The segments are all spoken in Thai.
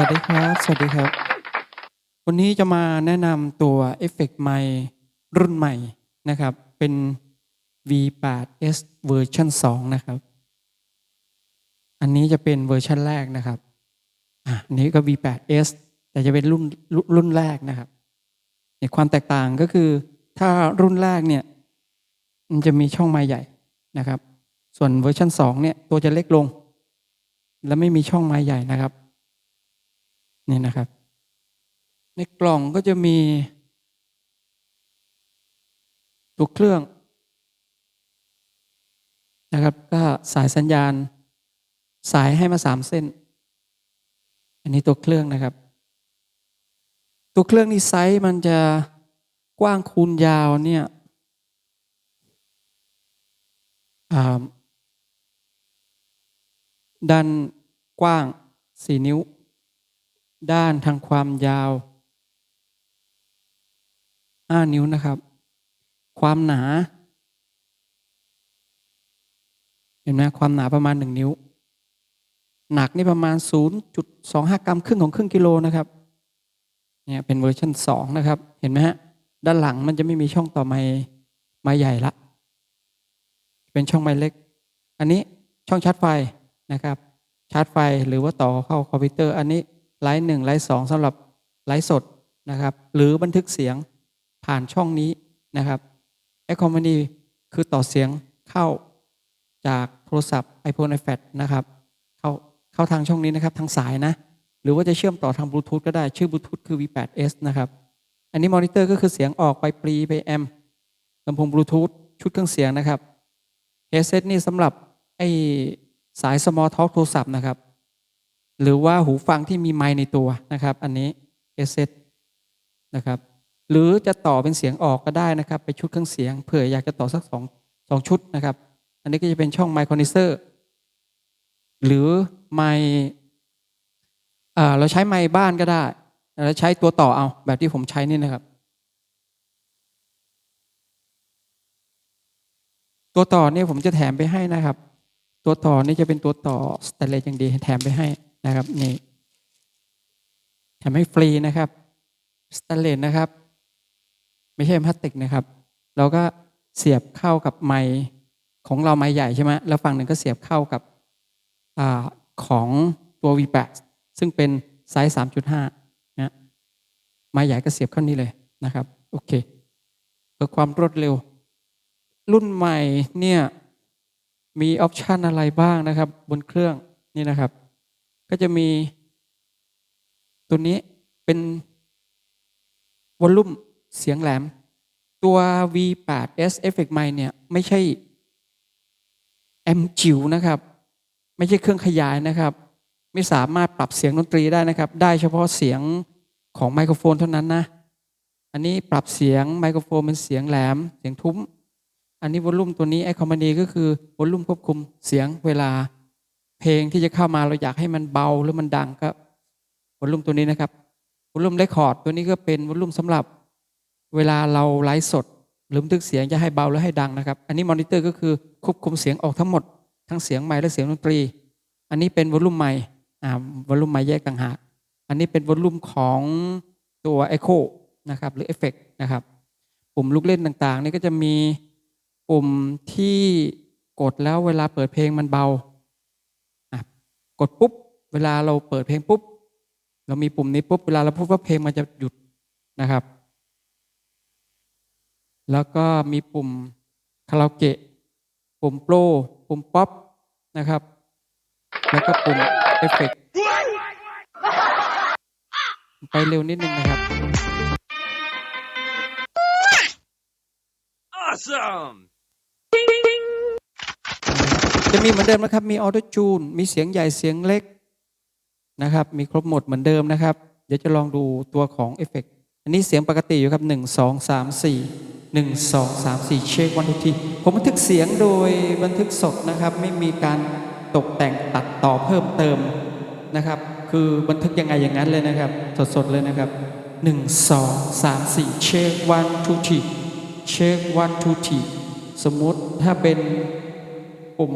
วัสดีครับ สวัสดีครับ วันนี้จะมาแนะนำตัวเอฟเฟกต์ไมค์รุ่นใหม่นะครับ เป็น V8S เวอร์ชัน2นะครับ อันนี้จะเป็นเวอร์ชันแรกนะครับอะอันนี้ก็ V8S แต่จะเป็นรุ่นรุ่นแรกนะครับเนี่ยความแตกต่างก็คือถ้ารุ่นแรกเนี่ยมันจะมีช่องไมค์ใหญ่นะครับ ส่วนเวอร์ชัน2เนี่ยตัวจะเล็กลง และไม่มีช่องไม้ใหญ่นะครับ นี่นะครับ ในกล่องก็จะมีตัวเครื่องนะครับ ก็สายสัญญาณ สายให้มาสามเส้น อันนี้ตัวเครื่องนะครับ ตัวเครื่องนี้ไซส์มันจะกว้างคูณยาวเนี่ยด้านกว้าง 4 นิ้ว ด้านทางความยาว 5 นิ้วนะครับ ความหนา เห็นไหมความหนาประมาณ 1 นิ้ว หนักนี่ประมาณ 0.25 กรัมครึ่งของครึ่งกิโลนะครับเนี่ยเป็นเวอร์ชัน2 นะครับ เห็นไหมฮะ ด้านหลังมันจะไม่มีช่องต่อไม้ไม้ใหญ่ละ เป็นช่องไม้เล็ก อันนี้ช่องชาร์จไฟนะครับ ชาร์จไฟหรือว่าต่อเข้าคอมพิวเตอร์ อันนี้ ไลน์หนึ่งไลน์สองสำหรับไลฟ์สดนะครับ หรือบันทึกเสียงผ่านช่องนี้นะครับแอคคอมมานีคือต่อเสียงเข้าจากโทรศัพท์ iPhone iPad นะครับ เข้าเข้าทางช่องนี้นะครับ ทางสายนะ หรือว่าจะเชื่อมต่อทางบลูทูธก็ได้ชื่อบลูทูธคือ V8S นะครับ อันนี้มอนิเตอร์ก็คือเสียงออกไปปรีไปแอมลำโพงบลูทูธชุดเครื่องเสียงนะครับเฮดเซตนี่สำหรับไอสาย small talk โทรศัพท์นะครับ หรือว่าหูฟังที่มีไมค์ในตัวนะครับ อันนี้เอเซนะครับ หรือจะต่อเป็นเสียงออกก็ได้นะครับ ไปชุดเครื่องเสียงเผื่ออยากจะต่อสักสองสองชุดนะครับ อันนี้ก็จะเป็นช่องไมค์คอนดิเซอร์หรือไมค์อ่เราใช้ไมค์บ้านก็ได้แล้วใช้ตัวต่อเอาแบบที่ผมใช้นี่นะครับ ตัวต่อเนี่ยผมจะแถมไปให้นะครับ ตัวต่อนี่จะเป็นตัวต่อสแตนเลสอย่างดีแถมไปให้ นะครับนี่แถมให้ฟรีนะครับสแตนเลสนะครับ ไม่ใช่พลาสติกนะครับ เราก็เสียบเข้ากับไมค์ของเราไมค์ใหญ่ใช่ไหมแล้วฝั่งหนึ่งก็เสียบเข้ากับอของตัว V8 ซึ่งเป็นไซส์ 3.5นะไมค์ใหญ่ก็เสียบเข้านี่เลยนะครับ โอเคเพื่อความรวดเร็ว รุ่นใหม่เนี่ยมีออปชันอะไรบ้างนะครับ บนเครื่องนี่นะครับ ก็จะมีตัวนี้เป็นวอลลุ่มเสียงแหลม ตัว V8S Effect Mic เนี่ยไม่ใช่แอมจิ๋วนะครับ ไม่ใช่เครื่องขยายนะครับ ไม่สามารถปรับเสียงดนตรีได้นะครับ ได้เฉพาะเสียงของไมโครโฟนเท่านั้นนะ อันนี้ปรับเสียงไมโครโฟนเป็นเสียงแหลม เสียงทุ้ม อันนี้วอลลุ่มตัวนี้ไอคอมมานีก็คือวอลลุ่มควบคุมเสียงเวลา เพลงที่จะเข้ามาเราอยากให้มันเบาหรือมันดังก็วอลลุ่มตัวนี้นะครับวอลลุ่มเรคคอร์ดตัวนี้ก็เป็นวอลลุ่มสำหรับเวลาเราไลฟ์สด หรือบันทึกเสียงจะให้เบาหรือให้ดังนะครับ อันนี้มอนิเตอร์ก็คือควบคุมเสียงออกทั้งหมด ทั้งเสียงไมค์และเสียงดนตรี อันนี้เป็นวอลลุ่มไมค์อ่าวอลลุ่มไมค์แยกต่างหากอันนี้เป็นวอลลุ่มของตัวเอโคนะครับหรือเอฟเฟกนะครับ ปุ่มลูกเล่นต่างๆ นี่ก็จะมีปุ่มที่กดแล้วเวลาเปิดเพลงมันเบา กดปุ๊บ เวลาเราเปิดเพลงปุ๊บ เรามีปุ่มนี้ปุ๊บ เวลาเราพูดว่าเพลงมันจะหยุดนะครับ แล้วก็มีปุ่มคาราโอเกะ ปุ่มโปร ปุ่มป๊อปนะครับ แล้วก็ปุ่มเอฟเฟกต์ไปเร็วนิดนึงนะครับ Awesome! จะมีเหมือนเดิมนะครับ มีออโตจูน มีเสียงใหญ่เสียงเล็กนะครับ มีครบหมดเหมือนเดิมนะครับ เดี๋ยวจะลองดูตัวของเอฟเฟกต์อันนี้เสียงปกติอยู่ครับหนึ่งสองสามสี่หนึ่งสองสามสี่เช็ควันทุกที ผมบันทึกเสียงโดยบันทึกสดนะครับ ไม่มีการตกแต่งตัดต่อเพิ่มเติมนะครับ คือบันทึกยังไงอย่างนั้นเลยนะครับ สดๆเลยนะครับหนึ่งสองสามสี่เช็ควันทุกที เช็ควันทุกที สมมติถ้าเป็น ปุ่ม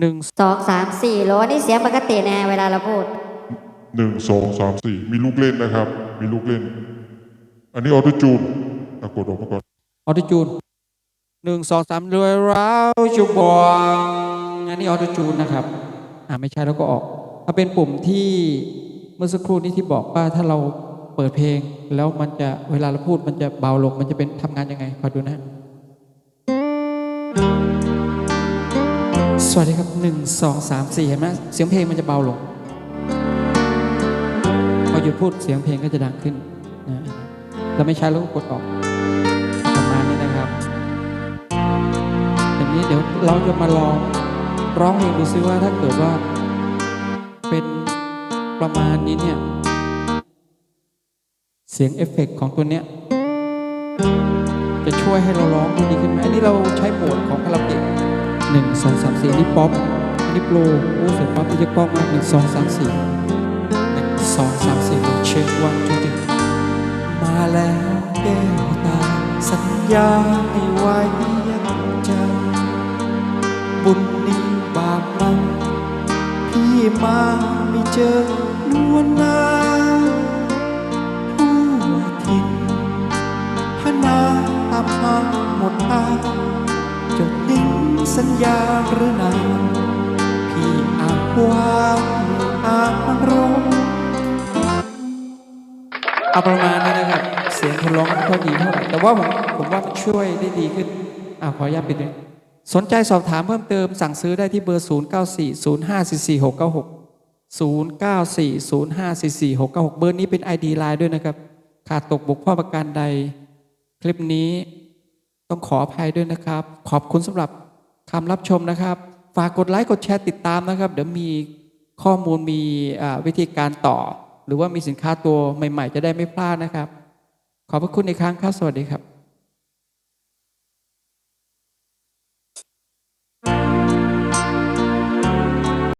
หนึ่งสองสามสี่โลนี่เสียงปกตินะเวลาเราพูดหนึ่งสองสามสี่มีลูกเล่นนะครับ มีลูกเล่น อันนี้ออโต้จูนอะกดออกมาก่อนออโตจูนหนึ่งสองสามรวยร้าวชุบวงอันนี้ออโตจูนนะครับ อ่าไม่ใช่แล้วก็ออก ถ้าเป็นปุ่มที่เมื่อสักครู่นี้ที่บอกว่าถ้าเราเปิดเพลง แล้วมันจะเวลาเราพูดมันจะเบาลงมันจะเป็นทำงานยังไงขอดูนะ วัสดีครับหนึ่งสองสามสี่เห็นไหมเสียงเพลงมันจะเบาลงพอหยุดพูดเสียงเพลงก็จะดังขึ้นนะเราไม่ใช้แล้วก็กดออกประมาณนี้นะครับอย่างนี้เดี๋ยวเราจะมาลองร้องเพลงดูซิว่าถ้าเกิดว่า เป็นประมาณนี้เนี่ยเสียงเอฟเฟกต์ของตัวเนี้ยจะช่วยให้เราร้องได้ดีขึ้นไหมอันนี้เราใช้โหมดของคาราโอเกะ หนึ่งสองสามสี่นี่ป๊อปอันนี้โปรโอ้เสียงป๊อปที่จะกล้องมากหนึ่งสองสามสี่หนึ่งสองสามสี่เช็ควันทูจิมาแล้วแก้วตา สัญญาให้ไว้ยังใจบุญนี้บาปนั้นพี่มาไม่เจอนวลนา สัญญาหรือนาพี่อาจวางอาจร้องเอาประมาณนี้นะครับ เสียงคนร้องไม่ค่อยดีเท่าไหร่แต่ว่าผมผมว่ามันช่วยได้ดีขึ้นอ่าขออนุญาตปิดเลยสนใจสอบถามเพิ่มเติมสั่งซื้อได้ที่เบอร์ 0 9 4 0 5 4 4 6 9 6 0 9 4 0 5 4 4 6 9 6 เบอร์นี้เป็น ID ไลน์ด้วยนะครับ ขาดตกบกพร่องประการใด คลิปนี้ต้องขออภัยด้วยนะครับ ขอบคุณสำหรับ คำรับชมนะครับ ฝากกดไลค์กดแชร์ติดตามนะครับ เดี๋ยวมีข้อมูลมีวิธีการต่อ หรือว่ามีสินค้าตัวใหม่ ๆ จะได้ไม่พลาดนะครับ ขอบพระคุณอีกครั้งครับสวัสดีครับ